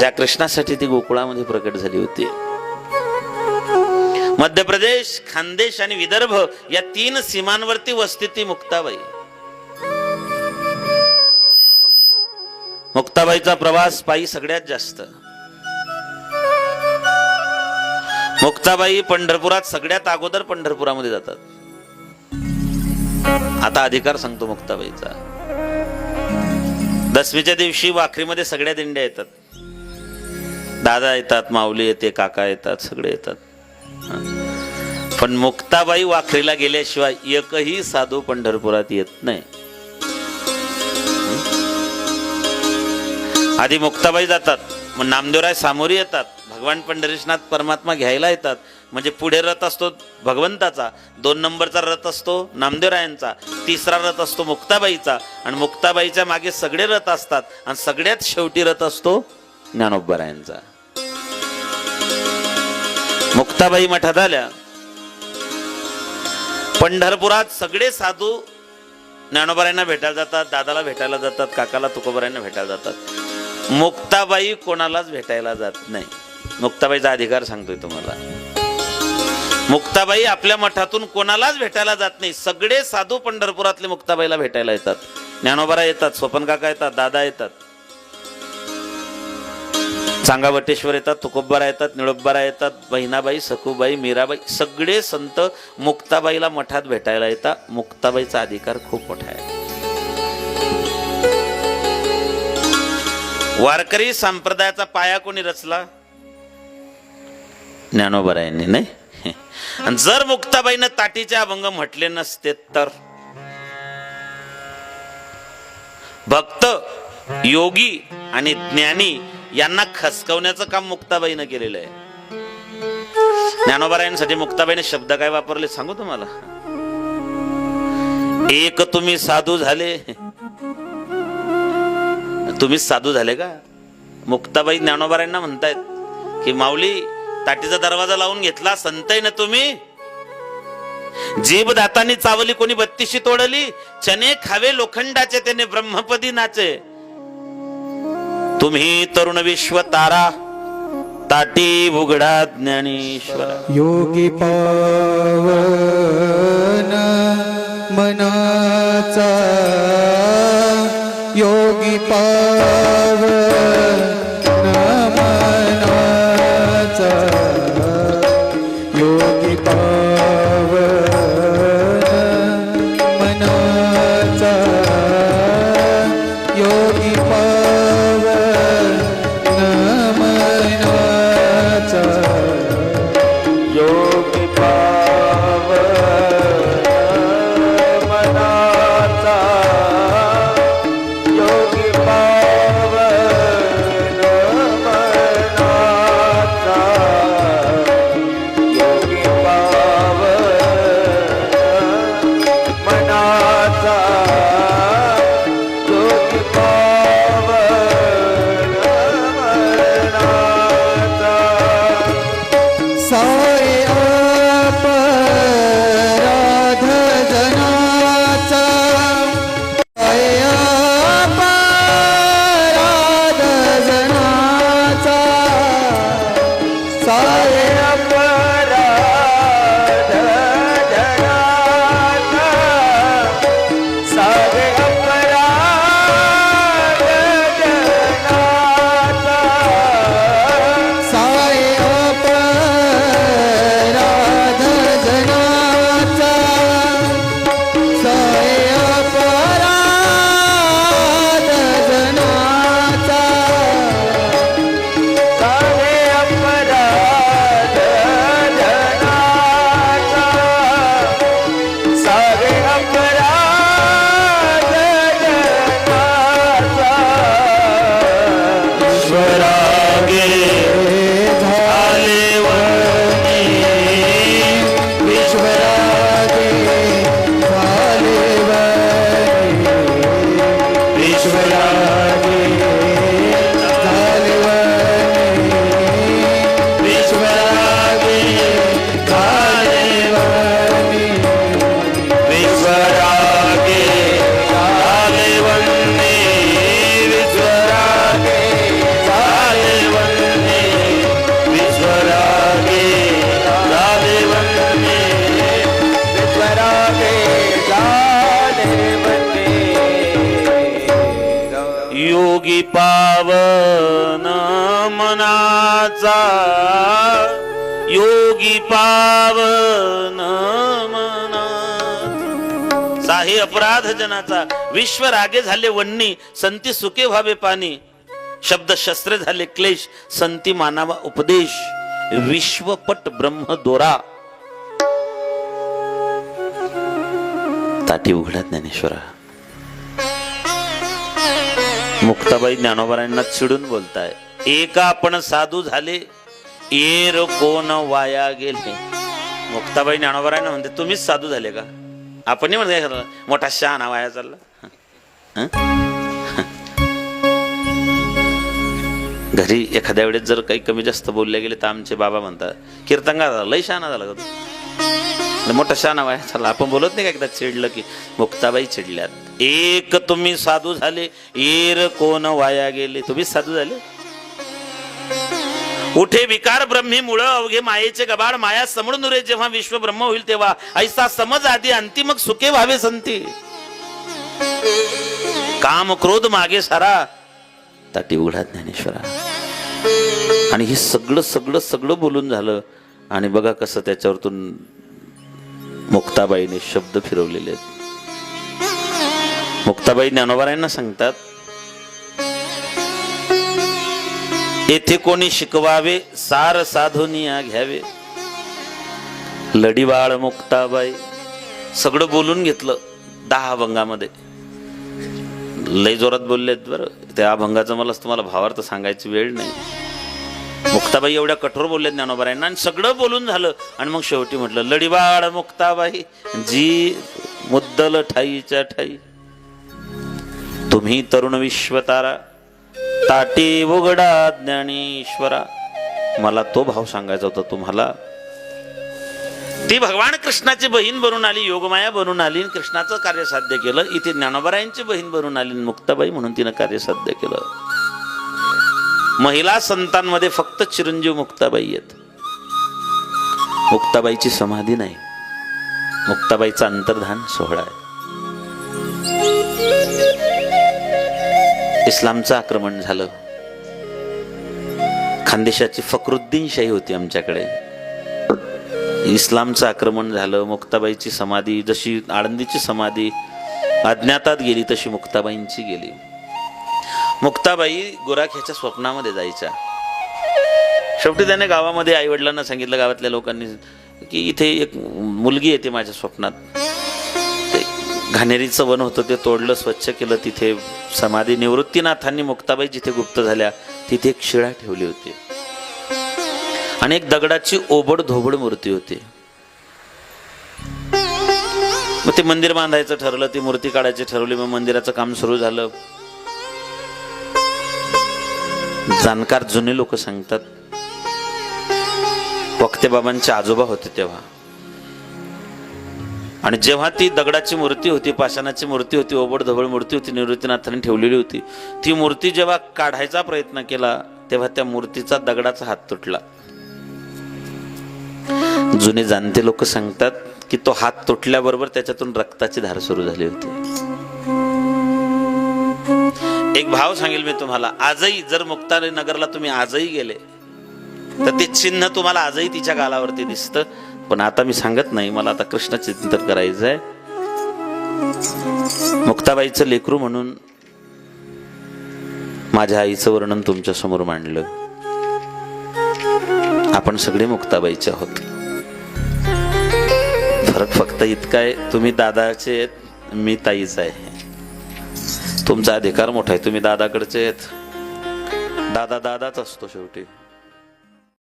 ज्या कृष्णासाठी ती गोकुळामध्ये प्रकट झाली होती. मध्य प्रदेश खानदेश आणि विदर्भ या तीन सीमांवरती वस्ती ती मुक्ताबाई. मुक्ताबाईचा प्रवास पायी सगळ्यात जास्त. मुक्ताबाई पंढरपुरात सगळ्यात अगोदर पंढरपुरामध्ये जातात. आता अधिकार सांगतो मुक्ताबाईचा. दसवीच्या दिवशी वाखरीमध्ये सगळ्या दिंड्या येतात. दादा येतात माऊली येते काका येतात सगळे येतात. पण मुक्ताबाई वाखरीला गेल्याशिवाय एकही साधू पंढरपुरात येत नाही. आधी मुक्ताबाई जातात मग नामदेवराय सामोरी येतात भगवान पंढरीशनाथ परमात्मा घ्यायला येतात. म्हणजे पुढे रथ असतो भगवंताचा दोन नंबरचा रथ असतो नामदेवरायांचा तिसरा रथ असतो मुक्ताबाईचा. आणि मुक्ताबाईच्या मागे सगळे रथ असतात आणि सगळ्यात शेवटी रथ असतो ज्ञानोबरायांचा मुक्ताबाई मठात आल्या. पंढरपुरात सगळे साधू ज्ञानोबरायांना भेटायला जातात दादाला भेटायला जातात काकाला तुकोबरायांना भेटायला जातात. मुक्ताबाई कोणालाच भेटायला जात नाही. मुक्ताबाईचा अधिकार सांगतोय तुम्हाला. मुक्ताबाई आपल्या मठातून कोणालाच भेटायला जात नाही. सगळे साधू पंढरपुरातले मुक्ताबाईला भेटायला येतात. ज्ञानोबरा येतात स्वपन काका येतात दादा येतात. सांगावटेश्वर येतात तुकोब्बारा येतात निळोब्बारा येतात बहिणाबाई सखूबाई मीराबाई सगळे संत मुक्ताबाईला मठात भेटायला येतात. मुक्ताबाईचा अधिकार खूप मोठा आहे. वारकरी संप्रदायाचा पाया कोणी रचला? ज्ञानोबरा यांनी नाही? आणि जर मुक्ताबाईनं ताटीचे अभंग म्हटले नसते तर? भक्त योगी आणि ज्ञानी यांना खसकवण्याचं काम मुक्ताबाईनं केलेलं आहे. ज्ञानोबारायांसाठी मुक्ताबाईने शब्द काय वापरले सांगू तुम्हाला? एक तुम्ही साधू झाले. तुम्ही साधू झाले का? मुक्ताबाई ज्ञानोबरायांना म्हणतायत की माऊली ताटीचा दरवाजा लावून घेतला संतय ना तुम्ही? जीभ दातानी चावली कोणी बत्तीशी तोडली? चने खावे लोखंडाचे त्याने ब्रह्मपदी नाचे. तुम्ही तरुण विश्व तारा ताटी उघडा ज्ञानेश्वर. योगी पावन मनाचा योगी पावन पावन मनाचा योगी पावन मना हे अपराध जनाचा. विश्व रागे झाले वन्नी संती सुके व्हावे पाणी. शब्द शस्त्र झाले क्लेश संती मानावा उपदेश. विश्वपट ब्रह्म दोरा. ताटी उघडा ज्ञानेश्वरा. मुक्ताबाई ज्ञानोबरांना चिडून बोलताय. एका आपण साधू झाले एर कोण वाया गेले. मुक्ताबाई ज्ञानोबरांना म्हणते तुम्हीच साधू झाले का? आपण म्हणते खरं, मोठा शहाणा वाया चालला. घरी एखाद्या वेळेस जर काही कमी जास्त बोलले गेले तर आमचे बाबा म्हणतात कीर्तंगा झाला लय शहाणा झाला का तू?" मोठा शाना वाया चालला आपण बोलत नाही का एकदा चिडलं की मुक्ताबाई चिडल्यात? एक तुम्ही साधू झाले एर कोण वाया गेले? तुम्ही साधू झाले? उठे विकार ब्रह्मी मुळ अवघे मायेचे गबाड माया समोर नुरे. जेव्हा विश्व ब्रह्म होईल तेव्हा ऐसा समज आधी अंतिम सुखे व्हावे संती. काम क्रोध मागे सारा ताटी उघडा ज्ञानेश्वरा. आणि हे सगळं सगळं सगळं बोलून झालं. आणि बघा कसं त्याच्यावरतून मुक्ताबाईने शब्द फिरवलेले आहेत. मुक्ताबाई ज्ञानोबारायांना सांगतात येथे कोणी शिकवावे सार साधुनिया घ्यावे. लढीवाळ मुक्ताबाई सगळं बोलून घेतलं दहा अभंगामध्ये लय जोरात बोललेत बरं. त्या अभंगाचं मला तुम्हाला भावार्थ सांगायची वेळ नाही. मुक्ताबाई एवढ्या कठोर बोलले ज्ञानोबारायांना. आणि सगळं बोलून झालं. आणि मग शेवटी म्हटलं लढीबाळ मुक्ताबाई जी मुद्दल ठाईच्या ठाई. तुम्ही तरुण विश्वतारा ताटी उघडा ज्ञानेश्वरा. मला तो भाव सांगायचा होता तुम्हाला. ती भगवान कृष्णाची बहीण बनून आली योगमाया बनून आली आणि कृष्णाचं कार्य साध्य केलं. इथे ज्ञानोबरायांची बहीण बनून आली मुक्ताबाई म्हणून तिनं कार्य साध्य केलं. महिला संतांमध्ये फक्त चिरंजीव मुक्ताबाई आहेत. मुक्ताबाईची समाधी नाही. मुक्ताबाईचा अंतर्धान सोहळा आहे. इस्लामचं आक्रमण झालं. खानदेशाची फकरुद्दीन शाही होती आमच्याकडे. इस्लामचं आक्रमण झालं मुक्ताबाईची समाधी जशी आळंदीची समाधी अज्ञातात गेली तशी मुक्ताबाईंची गेली. मुक्ताबाई गोराख्याच्या स्वप्नामध्ये जायच्या. शेवटी त्याने गावामध्ये आई वडिलांना सांगितलं गावातल्या लोकांनी की इथे एक मुलगी येते माझ्या स्वप्नात. ते घाणेरीचं वन होतं ते तोडलं स्वच्छ केलं तिथे समाधी निवृत्तीनाथांनी मुक्ताबाई जिथे गुप्त झाल्या तिथे एक शिळा ठेवली होती. आणि एक दगडाची ओबड धोबड मूर्ती होती. मग ते मंदिर बांधायचं ठरलं ती मूर्ती काढायची ठरवली मग मंदिराचं काम सुरू झालं. जाणकार जुने लोक सांगतात. वक्ते बाबांचे आजोबा होते तेव्हा. आणि जेव्हा ती दगडाची मूर्ती होती पाषाणाची मूर्ती होती ओबड धबड मूर्ती होती निवृत्तीनाथाने ठेवलेली होती ती मूर्ती जेव्हा काढायचा प्रयत्न केला तेव्हा त्या मूर्तीचा दगडाचा हात तुटला. जुने जाणते लोक सांगतात की तो हात तुटल्याबरोबर त्याच्यातून रक्ताची धार सुरू झाली होती. एक भाव सांगेल मी तुम्हाला. आजही जर मुक्तारी नगरला तुम्ही आजही गेले तर ते चिन्ह तुम्हाला आजही तिच्या गालावरती दिसतं. पण आता मी सांगत नाही मला आता कृष्ण चिंतन करायचं आहे मुक्ताबाईचं लेकरू म्हणून माझ्या आईचं वर्णन तुमच्यासमोर मांडलं. आपण सगळे मुक्ताबाईचे आहोत. फरक फक्त इतका आहे तुम्ही दादाचे आहेत मी ताईचा आहे. तुमचा अधिकार मोठा आहे. तुम्ही दादाकडचे आहेत. दादा दादाच असतो शेवटी.